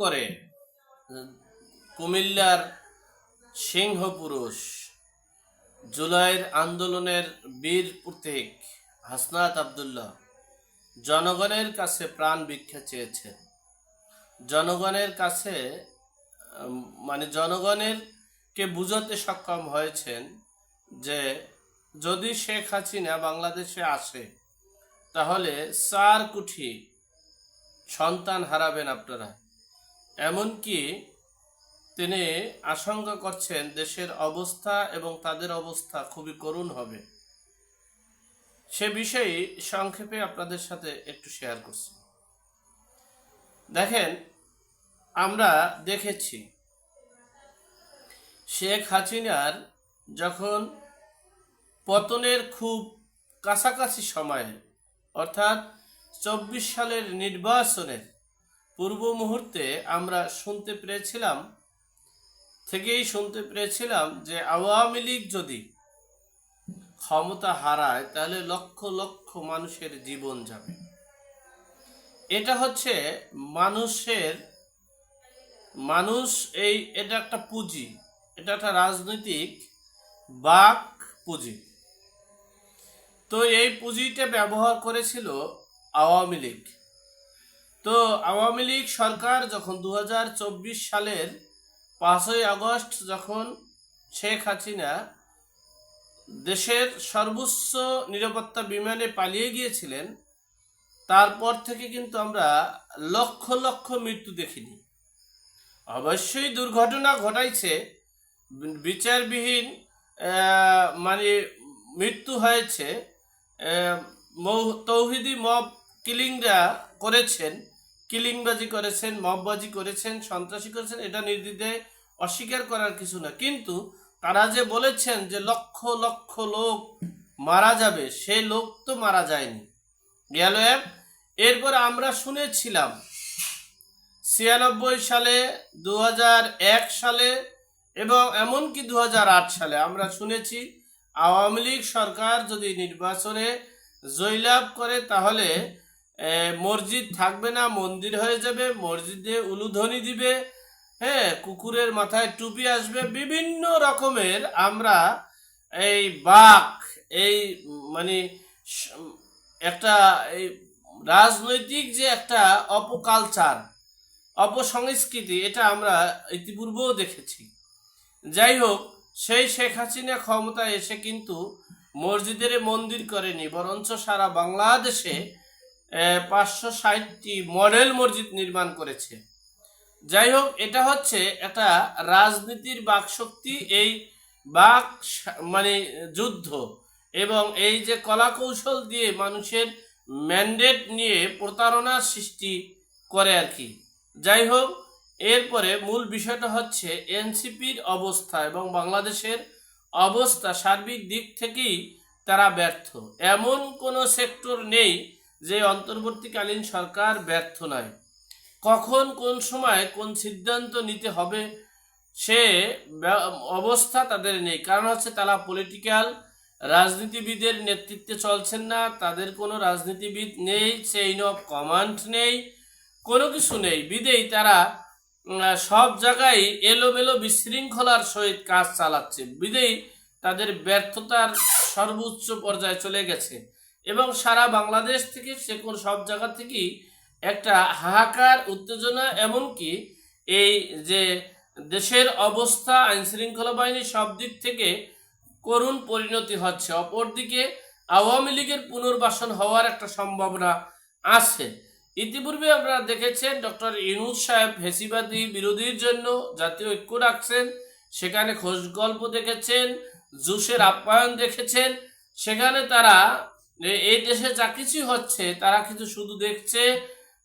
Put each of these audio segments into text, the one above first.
করে। কুমিল্লার সিংহ পুরুষ জুলাইয়ের আন্দোলনের বীর প্রতীক হাসনাত আবদুল্লাহ জনগণের কাছে প্রাণ ভিক্ষা চেয়েছেন। জনগণের কাছে মানে জনগণের কে বুঝাতে সক্ষম হয়েছেন যে, যদি শেখ হাসিনা বাংলাদেশে আসে, তাহলে চার কোটি সন্তান হারাবেন আপনারা। এমনকি তিনি আশঙ্কা করছেন দেশের অবস্থা এবং তাদের অবস্থা খুবই করুণ হবে। সে বিষয়ে সংক্ষেপে আপনাদের সাথে একটু শেয়ার করছি। দেখেন, আমরা দেখেছি, শেখ হাসিনার যখন পতনের খুব কাছাকাছি সময়ে, অর্থাৎ চব্বিশ সালের নির্বাচনের পূর্ব মুহূর্তে আমরা শুনতে পেরেছিলাম, থেকেই শুনতে পেরেছিলাম যে আওয়ামী লীগ যদি ক্ষমতা হারায়, তাহলে লক্ষ লক্ষ মানুষের জীবন যাবে। এটা হচ্ছে মানুষের, মানুষ এই, এটা একটা পুঁজি, এটা একটা রাজনৈতিক বাক পুঁজি। তো এই পুঁজিটা ব্যবহার করেছিল আওয়ামী লীগ। তো আওয়ামী লীগ সরকার যখন দু হাজার চব্বিশ সালের পাঁচই আগস্ট যখন শেখ হাসিনা দেশের সর্বোচ্চ নিরাপত্তা বিমানে পালিয়ে গিয়েছিলেন, তারপর থেকে কিন্তু আমরা লক্ষ লক্ষ মৃত্যু দেখিনি। অবশ্যই দুর্ঘটনা ঘটাইছে, বিচারবিহীন মানে মৃত্যু হয়েছে তৌহিদি মব কিলিংরা করেছেন। কিলিংবাজি করেছেন মববাজি করেছেন, সন্ত্রাসী করেছেন, এটা নির্দিদে অস্বীকার করার কিছু না। কিন্তু তারা যে বলেছেন যে লক্ষ লক্ষ লোক মারা যাবে সে লোক তো মারা যায়নি। গেল এরপর আমরা শুনেছিলাম, ছিয়ানব্বই সালে দু সালে এবং এমনকি দু হাজার আট সালে আমরা শুনেছি, আওয়ামী লীগ সরকার যদি নির্বাচনে জয়লাভ করে তাহলে মসজিদ থাকবে না, মন্দির হয়ে যাবে, মসজিদে উলুধ্বনি দিবে হ্যাঁ কুকুরের মাথায় টুপি আসবে, বিভিন্ন রকমের আমরা এই বাক এই মানে একটা এই রাজনৈতিক যে একটা অপকালচার, অপসংস্কৃতি, এটা আমরা ইতিপূর্বেও দেখেছি। যাই হোক, সেই শেখ হাসিনা ক্ষমতায় এসে কিন্তু মসজিদের মন্দির করেনি, বরঞ্চ সারা বাংলাদেশে পাঁচশো ষাটটি মডেল মসজিদ নির্মাণ করেছে। যাই হোক এটা হচ্ছে একটা রাজনীতির বাকশক্তি, এই বাক মানে যুদ্ধ এবং এই যে কলা কৌশল দিয়ে মানুষের ম্যান্ডেট নিয়ে প্রতারণার সৃষ্টি করে আর কি। যাই হোক এরপরে মূল বিষয়টা হচ্ছে এনসিপির অবস্থা এবং বাংলাদেশের অবস্থা সার্বিক দিক থেকেই তারা ব্যর্থ। এমন কোনো সেক্টর নেই যে অন্তর্বর্তীকালীন সরকার ব্যর্থ নয় কখন, কোন সময়, কোন সিদ্ধান্ত নিতে হবে সে অবস্থা তাদের নেই। কারণ হচ্ছে তারা পলিটিক্যাল রাজনীতিবিদের নেতৃত্বে চলছেন না, তাদের কোনো রাজনীতিবিদ নেই চেইন অফ কমান্ড নেই, কোনো কিছু নেই। বিদেই তারা সব জায়গায় এলোমেলো বিশৃঙ্খলার সহিত কাজ চালাচ্ছে। বিদেই তাদের ব্যর্থতার সর্বোচ্চ পর্যায়ে চলে গেছে। এবং সারা বাংলাদেশ থেকে সে কোন সব জায়গা থেকেই একটা হাহাকার, উত্তেজনা, এমনকি এই যে দেশের অবস্থা আইন শৃঙ্খলা বাহিনী সব দিক থেকে করুণ পরিণতি হচ্ছে। অপরদিকে আওয়ামী লীগের পুনর্বাসন হওয়ার একটা সম্ভাবনা আছে। ইতিপূর্বে আপনারা দেখেছেন ডক্টর ইনুজ সাহেব ফেসিবাদী বিরোধীর জন্য জাতীয় ঐক্য রাখছেন, সেখানে খোঁজ গল্প দেখেছেন জুসের আপ্যায়ন দেখেছেন, সেখানে তারা এই দেশে যা কিছু হচ্ছে, তারা কিন্তু শুধু দেখছে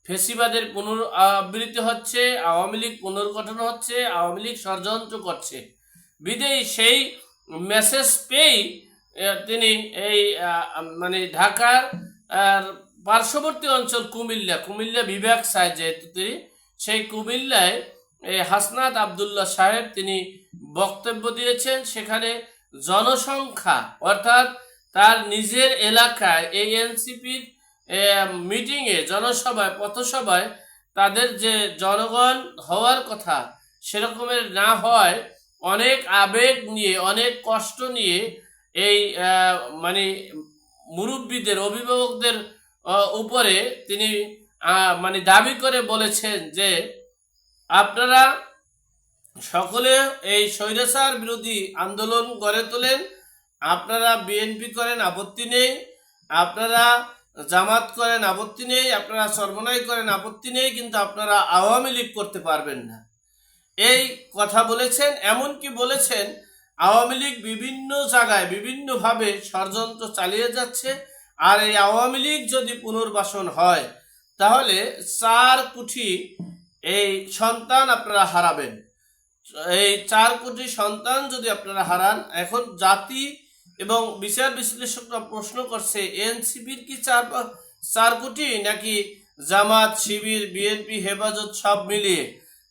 ফেসিবাদের পুনর আবৃত্তি হচ্ছে, আওয়ামী লীগ পুনর্গঠন হচ্ছে, আওয়ামী লীগ ষড়যন্ত্র করছে। বিদেয়ী সেই মেসেজ পেয়েই তিনি এই মানে ঢাকার পার্শ্ববর্তী অঞ্চল কুমিল্লা কুমিল্লা বিভাগ সাহেব যেহেতু তিনি, সেই কুমিল্লায় এই হাসনাত আবদুল্লাহ সাহেব তিনি বক্তব্য দিয়েছেন, সেখানে জনসংখ্যা, অর্থাৎ তার নিজের এলাকায় এই এনসিপির মিটিংয়ে জনসভায়, পথসভায় তাদের যে জনগণ হওয়ার কথা সেরকমের না হয়, অনেক আবেগ নিয়ে, অনেক কষ্ট নিয়ে এই মানে মুরব্বীদের, অভিভাবকদের উপরে তিনি মানে দাবি করে বলেছেন যে আপনারা সকলে এই স্বৈরাচার বিরোধী আন্দোলন গড়ে তোলেন। আপনারা বিএনপি করেন, আপত্তি নেই। আপনারা জামাত করেন, আপত্তি নেই। আপনারা সর্বনাই করেন, আপত্তি নেই। কিন্তু আপনারা আওয়ামী লীগ করতে পারবেন না। এই কথা বলেছেন, এমনকি বলেছেন, আওয়ামী লীগ বিভিন্ন জায়গায় বিভিন্নভাবে ষড়যন্ত্র চালিয়ে যাচ্ছে। আর এই আওয়ামী লীগ যদি পুনর্বাসন হয়, তাহলে চার কোটি এই সন্তান আপনারা হারাবেন। এই চার কোটি সন্তান যদি আপনারা হারান, এখন জাতি এবং বিচার বিশ্লেষকরা প্রশ্ন করছে, এনসিপির কি চার চার কোটি নাকি জামাত, শিবির, বিএনপি, হেফাজত সব মিলিয়ে?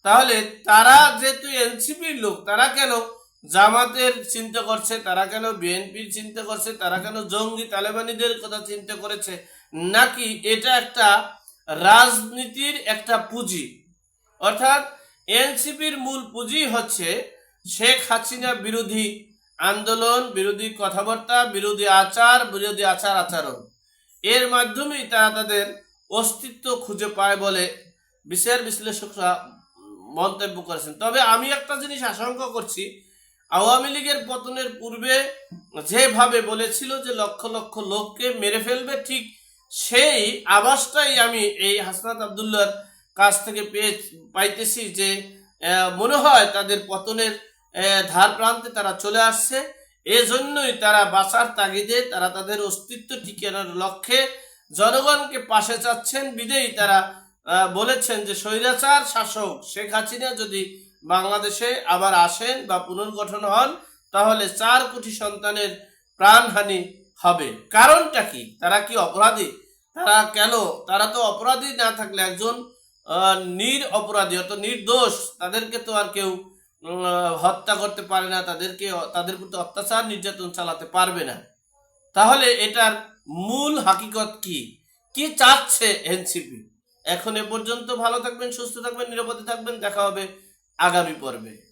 তাহলে তারা যেহেতু এনসিপির লোক, তারা কেন জামাতের চিন্তা করছে, তারা কেন বিএনপির চিন্তা করছে, তারা কেন জঙ্গি তালেবানিদের কথা চিন্তা করেছে? নাকি এটা একটা রাজনীতির একটা পুঁজি? অর্থাৎ এনসিপির মূল পুঁজি হচ্ছে শেখ হাসিনা বিরোধী আন্দোলন, বিরোধী কথাবার্তা, বিরোধী আচার বিরোধী আচার আচরণ। এর মাধ্যমেই তারা তাদের অস্তিত্ব খুঁজে পায় বলে বিচার বিশ্লেষকরা মন্তব্য করেছেন। তবে আমি একটা জিনিস আশঙ্কা করছি, আওয়ামী লীগের পতনের পূর্বে যেভাবে বলেছিল যে লক্ষ লক্ষ লোককে মেরে ফেলবে, ঠিক সেই আভাসটাই আমি এই হাসনাত আবদুল্লার কাছ থেকে পেয়ে পাইতেছি যে মনে হয় তাদের পতনের ধার প্রান্তে তারা চলে আসছে। এজন্যই তারা বাঁচার তাগিদে তারা তাদের অস্তিত্ব টিকানোর লক্ষ্যে জনগণকে পাশে চাচ্ছেন। বিদেই তারা বলেছেন যে স্বৈরাচার শাসক শেখ হাসিনা যদি বাংলাদেশে আবার আসেন বা পুনর্গঠন হন, তাহলে চার কোটি সন্তানের প্রাণহানি হবে। কারণটা কি? তারা কি অপরাধী? তারা কেন? তারা তো অপরাধী না থাকলে একজন নির অপরাধী অত নির্দোষ। তাদেরকে তো আর কেউ হত্যা করতে পারে না, তাদেরকে, তাদের প্রতি অত্যাচার নির্যাতন চালাতে পারবে না। তাহলে এটার মূল হাকিকত কি? কি চাচ্ছে এনসিপি? এখন এ পর্যন্ত ভালো থাকবেন, সুস্থ থাকবেন, নিরাপদে থাকবেন, দেখা হবে আগামী পর্বে।